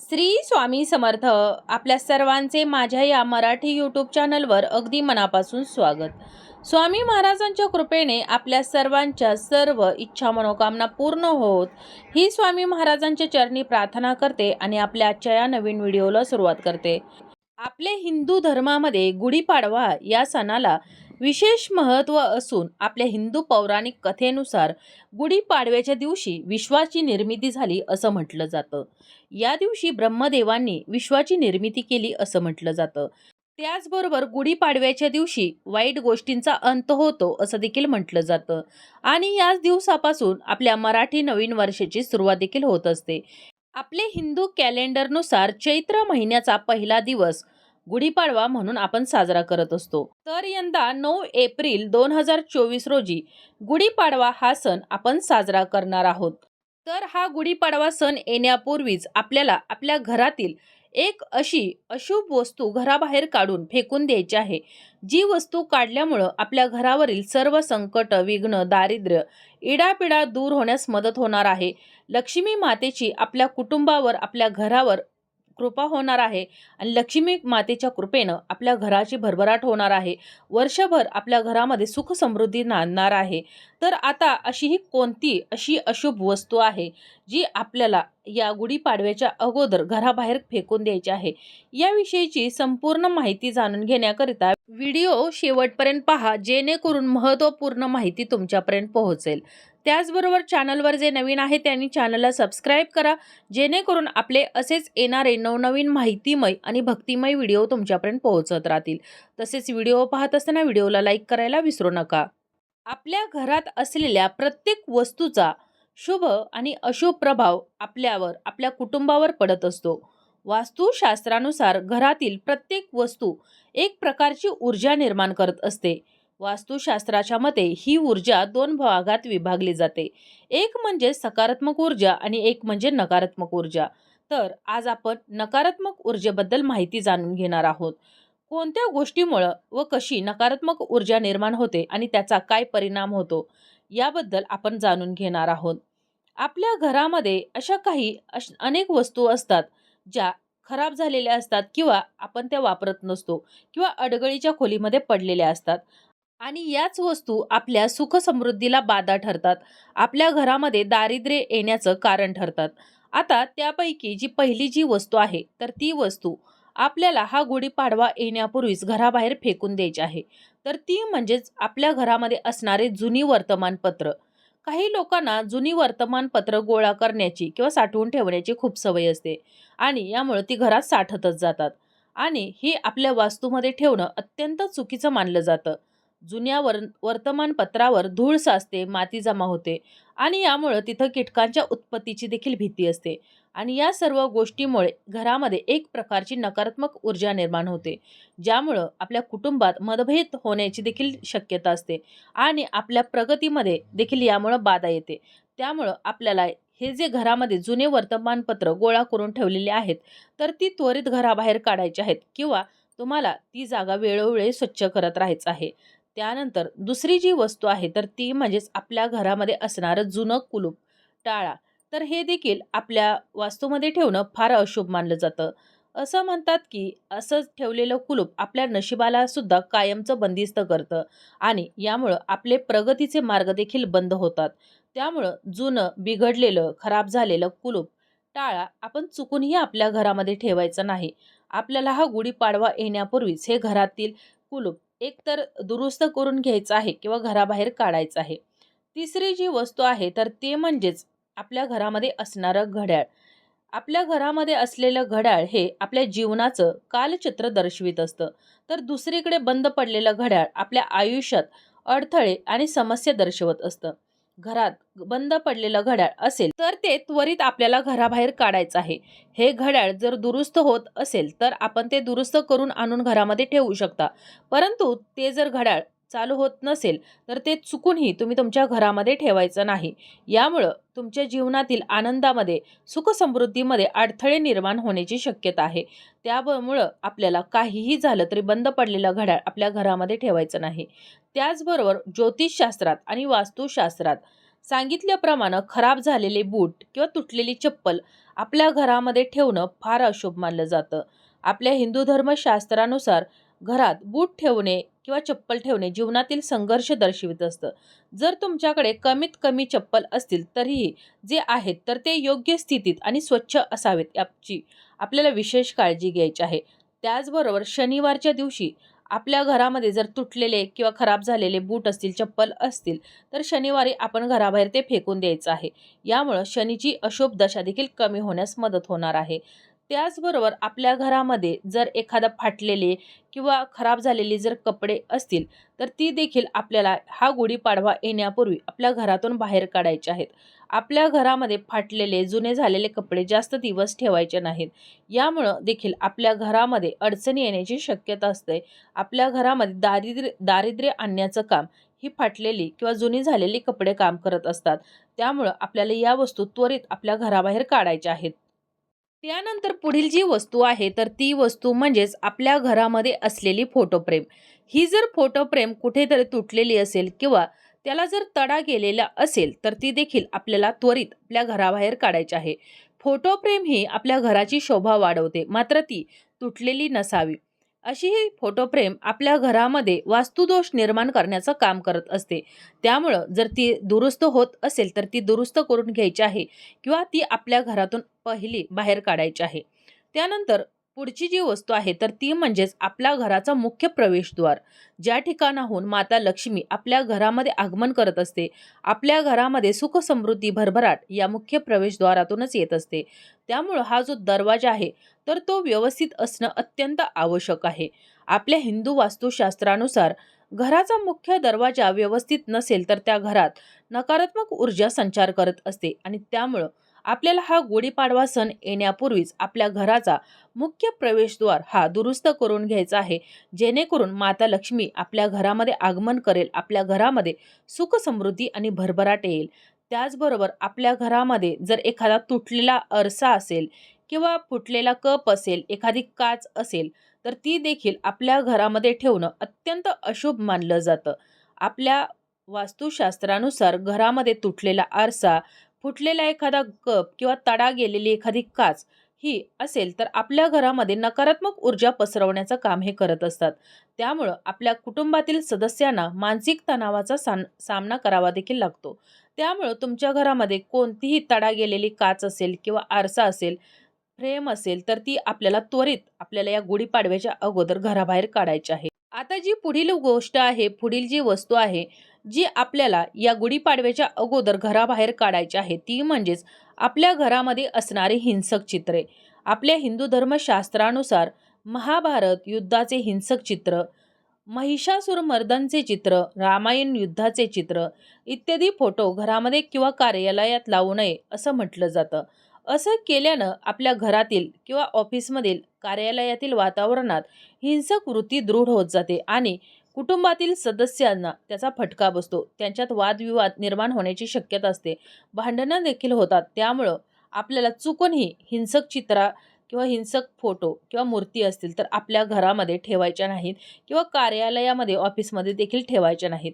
श्री स्वामी समर्थ आपल्या सर्वांचे माझ्या या मराठी यूट्यूब चॅनलवर अगदी मनापासून स्वागत. स्वामी महाराजांच्या कृपेने आपल्या सर्वांच्या सर्व इच्छा मनोकामना पूर्ण होत ही स्वामी महाराजांच्या चरणी प्रार्थना करते आणि आपल्या आजच्या या नवीन व्हिडिओला सुरुवात करते. आपले हिंदू धर्मामध्ये गुढीपाडवा या सणाला विशेष महत्त्व असून आपल्या हिंदू पौराणिक कथेनुसार गुढीपाडव्याच्या दिवशी विश्वाची निर्मिती झाली असं म्हटलं जातं. या दिवशी ब्रह्मदेवांनी विश्वाची निर्मिती केली असं म्हटलं जातं. त्याचबरोबर गुढीपाडव्याच्या दिवशी वाईट गोष्टींचा अंत होतो असं देखील म्हटलं जातं. आणि याच दिवसापासून आपल्या मराठी नवीन वर्षाची सुरुवात देखील होत असते. आपले हिंदू कॅलेंडरनुसार चैत्र महिन्याचा पहिला दिवस गुढीपाडवा म्हणून आपण साजरा करत असतो. तर यंदा नऊ एप्रिल दोन हजार चोवीस रोजी गुढीपाडवा हा सण आपण साजरा करणार आहोत. तर हा गुढीपाडवा सण येण्यापूर्वीच आपल्याला आपल्या घरातील एक अशी अशुभ वस्तू घराबाहेर काढून फेकून द्यायची आहे. जी वस्तू काढल्यामुळं आपल्या घरावरील सर्व संकट विघ्न दारिद्र्य इडापिडा दूर होण्यास मदत होणार आहे. लक्ष्मी मातेची आपल्या कुटुंबावर आपल्या घरावर कृपा होणार आहे. आणि लक्ष्मी मातेच्या कृपेनं आपल्या घराची भरभराट होणार आहे. वर्षभर आपल्या घरामध्ये सुख समृद्धी नांदणार आहे. तर आता अशी ही कोणती अशी अशुभ वस्तू आहे जी आपल्याला या गुढीपाडव्याच्या अगोदर घराबाहेर फेकून द्यायची आहे? याविषयीची संपूर्ण माहिती जाणून घेण्याकरिता व्हिडिओ शेवटपर्यंत पहा जेणेकरून महत्त्वपूर्ण माहिती तुमच्यापर्यंत पोहोचेल. त्याचबरोबर चॅनलवर जे नवीन आहे त्यांनी चॅनलला सबस्क्राईब करा जेणेकरून आपले असेच येणारे नवनवीन माहितीमय आणि भक्तिमय व्हिडिओ तुमच्यापर्यंत पोहोचत राहतील. तसेच व्हिडिओ पाहत असताना व्हिडिओला लाईक करायला विसरू नका. आपल्या घरात असलेल्या प्रत्येक वस्तूचा शुभ आणि अशुभ प्रभाव आपल्यावर आपल्या कुटुंबावर पडत असतो. वास्तुशास्त्रानुसार घरातील प्रत्येक वस्तू एक प्रकारची ऊर्जा निर्माण करत असते. वास्तुशास्त्राच्या मते ही ऊर्जा दोन भागात विभागली जाते. एक म्हणजे सकारात्मक ऊर्जा आणि एक म्हणजे नकारात्मक ऊर्जा. तर आज आपण नकारात्मक ऊर्जेबद्दल माहिती जाणून घेणार आहोत. कोणत्या गोष्टीमुळं व कशी नकारात्मक ऊर्जा निर्माण होते आणि त्याचा काय परिणाम होतो याबद्दल आपण जाणून घेणार आहोत. आपल्या घरामध्ये अशा काही अश अनेक वस्तू असतात ज्या खराब झालेल्या असतात किंवा आपण त्या वापरत नसतो किंवा अडगळीच्या खोलीमध्ये पडलेल्या असतात. आणि याच वस्तू आपल्या सुखसमृद्धीला बाधा ठरतात. आपल्या घरामध्ये दारिद्र्य येण्याचं कारण ठरतात. आता त्यापैकी जी पहिली जी वस्तू आहे तर ती वस्तू आपल्याला हा गुढीपाडवा येण्यापूर्वीच घराबाहेर फेकून द्यायची आहे. तर ती म्हणजेच आपल्या घरामध्ये असणारे जुनी वर्तमानपत्र. काही लोकांना जुनी वर्तमानपत्र गोळा करण्याची किंवा साठवून ठेवण्याची खूप सवय असते आणि यामुळे ती घरात साठतच जातात. आणि हे आपल्या वास्तूमध्ये ठेवणं अत्यंत चुकीचं मानलं जातं. जुन्या वर वर्तमानपत्रावर धूळ साचते माती जमा होते आणि यामुळं तिथं कीटकांच्या उत्पत्तीची देखील भीती असते. आणि या सर्व गोष्टीमुळे घरामध्ये एक प्रकारची नकारात्मक ऊर्जा निर्माण होते ज्यामुळं आपल्या कुटुंबात मतभेद होण्याची देखील शक्यता असते आणि आपल्या प्रगतीमध्ये देखील यामुळं बाधा येते. त्यामुळं आपल्याला हे जे घरामध्ये जुने वर्तमानपत्र गोळा करून ठेवलेले आहेत तर ती त्वरित घराबाहेर काढायची आहेत किंवा तुम्हाला ती जागा वेळोवेळी स्वच्छ करत राहायचं आहे. त्यानंतर दुसरी जी वस्तू आहे तर ती म्हणजेच आपल्या घरामध्ये असणारं जुनं कुलूप टाळा. तर हे देखील आपल्या वास्तूमध्ये ठेवणं फार अशुभ मानलं जातं. असं म्हणतात की असं ठेवलेलं कुलूप आपल्या नशिबाला सुद्धा कायमचं बंदिस्त करतं आणि यामुळं आपले प्रगतीचे मार्ग देखील बंद होतात. त्यामुळं जुनं बिघडलेलं खराब झालेलं कुलूप टाळा आपण चुकूनही आपल्या घरामध्ये ठेवायचं नाही. आपल्याला हा गुढीपाडवा येण्यापूर्वीच हे घरातील कुलूप एकतर दुरुस्त करून घ्यायचं आहे किंवा घराबाहेर काढायचं आहे. तिसरी जी वस्तू आहे तर ते म्हणजेच आपल्या घरामध्ये असणारं घड्याळ. आपल्या घरामध्ये असलेलं घड्याळ हे आपल्या जीवनाचं कालचित्र दर्शवित असतं. तर दुसरीकडे बंद पडलेलं घड्याळ आपल्या आयुष्यात अडथळे आणि समस्या दर्शवत असतं. घरात बंद पडलेलं घड्याळ असेल तर ते त्वरित आपल्याला घराबाहेर काढायचं आहे. हे घड्याळ जर दुरुस्त होत असेल तर आपण ते दुरुस्त करून आणून घरामध्ये ठेवू शकता. परंतु ते जर घड्याळ चालू होत नसेल तर ते चुकूनही तुम्ही तुमच्या घरामध्ये ठेवायचं नाही. यामुळं तुमच्या जीवनातील आनंदामध्ये सुखसमृद्धीमध्ये अडथळे निर्माण होण्याची शक्यता आहे. त्यामुळं आपल्याला काहीही झालं तरी बंद पडलेलं घड्याळ आपल्या घरामध्ये ठेवायचं नाही. त्याचबरोबर ज्योतिषशास्त्रात आणि वास्तुशास्त्रात सांगितल्याप्रमाणे खराब झालेले बूट किंवा तुटलेली चप्पल आपल्या घरामध्ये ठेवणं फार अशुभ मानलं जातं. आपल्या हिंदू धर्मशास्त्रानुसार घरात बूट ठेवणे किंवा चप्पल ठेवणे जीवनातील संघर्ष दर्शवित असतं. जर तुमच्याकडे कमीत कमी चप्पल असतील तरीही जे आहेत तर ते योग्य स्थितीत आणि स्वच्छ असावेत याची आपल्याला विशेष काळजी घ्यायची आहे. त्याचबरोबर शनिवारच्या दिवशी आपल्या घरामध्ये जर तुटलेले किंवा खराब झालेले बूट असतील चप्पल असतील तर शनिवारी आपण घराबाहेर ते फेकून द्यायचं आहे. यामुळं शनीची अशुभ दशा देखील कमी होण्यास मदत होणार आहे. त्याचबरोबर आपल्या घरामध्ये जर एखादा फाटलेले किंवा खराब झालेले जर कपडे असतील तर ती देखील आपल्याला हा गुढीपाडवा येण्यापूर्वी आपल्या घरातून बाहेर काढायचे आहेत. आपल्या घरामध्ये फाटलेले जुने झालेले कपडे जास्त दिवस ठेवायचे नाहीत. यामुळं देखील आपल्या घरामध्ये अडचणी येण्याची शक्यता असते. आपल्या घरामध्ये दारिद्र्य दारिद्र्य आणण्याचं काम ही फाटलेली किंवा जुनी झालेली कपडे काम करत असतात. त्यामुळं आपल्याला या वस्तू त्वरित आपल्या घराबाहेर काढायच्या आहेत. त्यानंतर पुढील जी वस्तू आहे तर ती वस्तू म्हणजेच आपल्या घरामध्ये असलेली फोटोप्रेम ही जर फोटोप्रेम कुठेतरी तुटलेली असेल किंवा त्याला जर तडा गेलेला असेल तर ती देखील आपल्याला त्वरित आपल्या घराबाहेर काढायची आहे. फोटोप्रेम ही आपल्या घराची शोभा वाढवते मात्र ती तुटलेली नसावी. अशी ही फोटोफ्रेम आपल्या घरामध्ये वास्तुदोष निर्माण करण्याचं काम करत असते. त्यामुळं जर ती दुरुस्त होत असेल तर ती दुरुस्त करून घ्यायची आहे किंवा ती आपल्या घरातून पहिली बाहेर काढायची आहे. त्यानंतर पुढची जी वस्तू आहे तर ती म्हणजेच आपल्या घराचा मुख्य प्रवेशद्वार. ज्या ठिकाणाहून माता लक्ष्मी आपल्या घरामध्ये आगमन करत असते आपल्या घरामध्ये सुख समृद्धी भरभराट या मुख्य प्रवेशद्वारातूनच येत असते. त्यामुळं हा जो दरवाजा आहे तर तो व्यवस्थित असणं अत्यंत आवश्यक आहे. आपल्या हिंदू वास्तुशास्त्रानुसार घराचा मुख्य दरवाजा व्यवस्थित नसेल तर त्या घरात नकारात्मक ऊर्जा संचार करत असते आणि त्यामुळं आपल्याला हा गुढीपाडवा सण येण्यापूर्वीच आपल्या घराचा मुख्य प्रवेशद्वार हा दुरुस्त करून घ्यायचा आहे. जेणेकरून माता लक्ष्मी आपल्या घरामध्ये आगमन करेल आपल्या घरामध्ये सुख समृद्धी आणि भरभराट येईल. त्याचबरोबर आपल्या घरामध्ये जर एखादा तुटलेला आरसा असेल किंवा फुटलेला कप असेल एखादी काच असेल तर ती देखील आपल्या घरामध्ये ठेवणं अत्यंत अशुभ मानलं जातं. आपल्या वास्तुशास्त्रानुसार घरामध्ये तुटलेला आरसा फुटलेला एखादा कप किंवा तडा गेलेली एखादी काच ही असेल तर आपल्या घरामध्ये नकारात्मक ऊर्जा पसरवण्याचं काम हे करत असतात. त्यामुळं आपल्या कुटुंबातील सदस्यांना मानसिक तणावाचा साम सामना करावा देखील लागतो. त्यामुळं तुमच्या घरामध्ये कोणतीही तडा गेलेली काच असेल किंवा आरसा असेल फ्रेम असेल तर ती आपल्याला त्वरित आपल्याला या गुढीपाडव्याच्या अगोदर घराबाहेर काढायची आहे. आता जी पुढील गोष्ट आहे पुढील जी वस्तू आहे जी आपल्याला या गुढीपाडव्याच्या अगोदर घराबाहेर काढायची आहे ती म्हणजेच आपल्या घरामध्ये असणारी हिंसक चित्रे. आपल्या हिंदू धर्मशास्त्रानुसार महाभारत युद्धाचे हिंसक चित्र महिषासूर मर्दनचे चित्र रामायण युद्धाचे चित्र इत्यादी फोटो घरामध्ये किंवा कार्यालयात लावू नये असं म्हटलं जातं. असं केल्यानं आपल्या घरातील किंवा ऑफिसमधील कार्यालयातील वातावरणात हिंसक वृत्ती दृढ होत जाते आणि कुटुंबातील सदस्यांना त्याचा फटका बसतो. त्यांच्यात वादविवाद निर्माण होण्याची शक्यता असते. भांडणं देखील होतात. त्यामुळं आपल्याला चुकूनही हिंसक चित्रा किंवा हिंसक फोटो किंवा मूर्ती असतील तर आपल्या घरामध्ये ठेवायच्या नाहीत किंवा कार्यालयामध्ये ऑफिसमध्ये देखील ठेवायच्या नाहीत.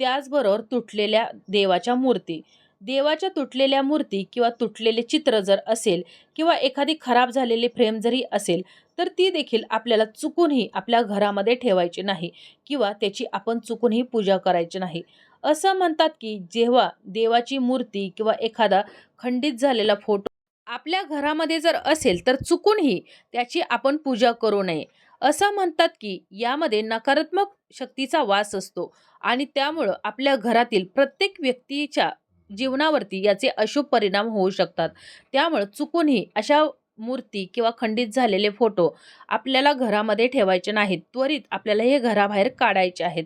त्याचबरोबर तुटलेल्या देवाच्या मूर्ती. देवाच्या तुटलेल्या मूर्ती किंवा तुटलेले चित्र जर असेल किंवा एखादी खराब झालेली फ्रेम जरी असेल तर ती देखील आपल्याला चुकूनही आपल्या घरामध्ये ठेवायची नाही किंवा त्याची आपण चुकूनही पूजा करायची नाही. असं म्हणतात की जेव्हा देवाची मूर्ती किंवा एखादा खंडित झालेला फोटो आपल्या घरामध्ये जर असेल तर चुकूनही त्याची आपण पूजा करू नये. असं म्हणतात की यामध्ये नकारात्मक शक्तीचा वास असतो आणि त्यामुळं आपल्या घरातील प्रत्येक व्यक्तीच्या जीवनावरती याचे अशुभ परिणाम होऊ शकतात. त्यामुळं चुकूनही अशा मूर्ती किंवा खंडित झालेले फोटो आपल्याला घरामध्ये ठेवायचे नाहीत. त्वरित आपल्याला हे घराबाहेर काढायचे आहेत.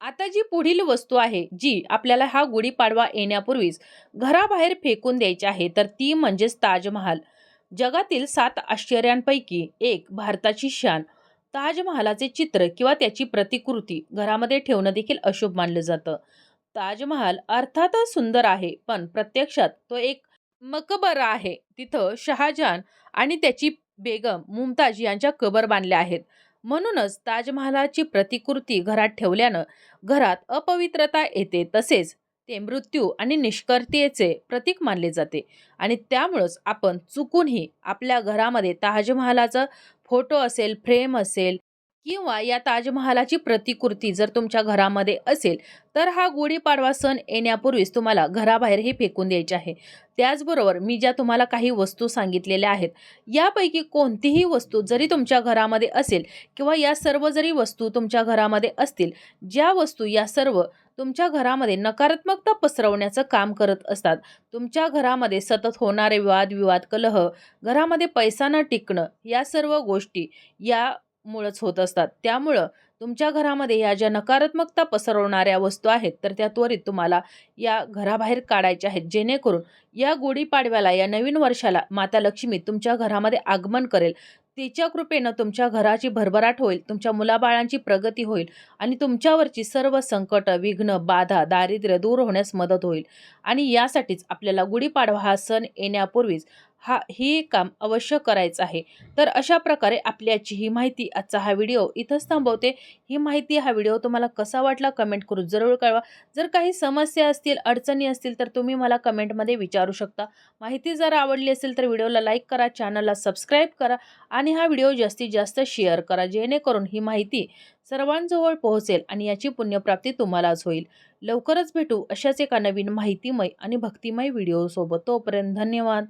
आता जी पुढील वस्तू आहे जी आपल्याला हा गुढीपाडवा येण्यापूर्वीच घराबाहेर फेकून द्यायची आहे तर ती म्हणजेच ताजमहाल. जगातील सात आश्चर्यांपैकी एक भारताची शान. ताजमहालाचे चित्र किंवा त्याची प्रतिकृती घरामध्ये ठेवणं देखील अशुभ मानलं जातं. ताजमहाल अर्थातच सुंदर आहे पण प्रत्यक्षात तो एक मकबरा आहे. तिथं शहाजहान आणि त्याची बेगम मुमताज यांच्या कबर बांधल्या आहेत. म्हणूनच ताजमहालाची प्रतिकृती घरात ठेवल्यानं घरात अपवित्रता येते. तसेच ते मृत्यू आणि निष्कर्तेचे प्रतीक मानले जाते. आणि त्यामुळंच आपण चुकूनही आपल्या घरामध्ये ताजमहालाचा फोटो असेल फ्रेम असेल किंवा या ताजमहालाची प्रतिकृती जर तुमच्या घरामध्ये असेल तर हा गुढीपाडवा सण येण्यापूर्वीच तुम्हाला घराबाहेरही फेकून द्यायचे आहे. त्याचबरोबर मी ज्या तुम्हाला काही वस्तू सांगितलेल्या आहेत यापैकी कोणतीही वस्तू जरी तुमच्या घरामध्ये असेल किंवा या सर्व जरी वस्तू तुमच्या घरामध्ये असतील ज्या वस्तू या सर्व तुमच्या घरामध्ये नकारात्मकता पसरवण्याचं काम करत असतात तुमच्या घरामध्ये सतत होणारे वादविवाद कलह घरामध्ये पैसा न टिकणं या सर्व गोष्टी या मुळच होत असतात. त्यामुळं तुमच्या घरामध्ये या ज्या नकारात्मकता पसरवणाऱ्या वस्तू आहेत तर त्या त्वरित तुम्हाला या घराबाहेर काढायच्या आहेत. जेणेकरून या गुढीपाडव्याला या नवीन वर्षाला माता लक्ष्मी तुमच्या घरामध्ये आगमन करेल. तिच्या कृपेनं तुमच्या घराची भरभराट होईल तुमच्या मुलाबाळांची प्रगती होईल आणि तुमच्यावरची सर्व संकट विघ्न बाधा दारिद्र्य दूर होण्यास मदत होईल. आणि यासाठीच आपल्याला गुढीपाडवा हा सण येण्यापूर्वीच हा ही काम अवश्य करायचं आहे. तर अशा प्रकारे आपल्याची ही माहिती आजचा हा व्हिडिओ इथंच थांबवते. ही माहिती हा व्हिडिओ तुम्हाला कसा वाटला कमेंट करून जरूर कळवा. जर काही समस्या असतील अडचणी असतील तर तुम्ही मला कमेंटमध्ये विचारू शकता. माहिती जर आवडली असेल तर व्हिडिओला लाईक करा चॅनलला सबस्क्राईब करा आणि हा व्हिडिओ जास्तीत जास्त शेअर करा. जेणेकरून ही माहिती सर्वांजवळ पोहोचेल आणि याची पुण्यप्राप्ती तुम्हालाच होईल. लवकरच भेटू अशाच एका नवीन माहितीमय आणि भक्तिमय व्हिडिओसोबत. तोपर्यंत धन्यवाद.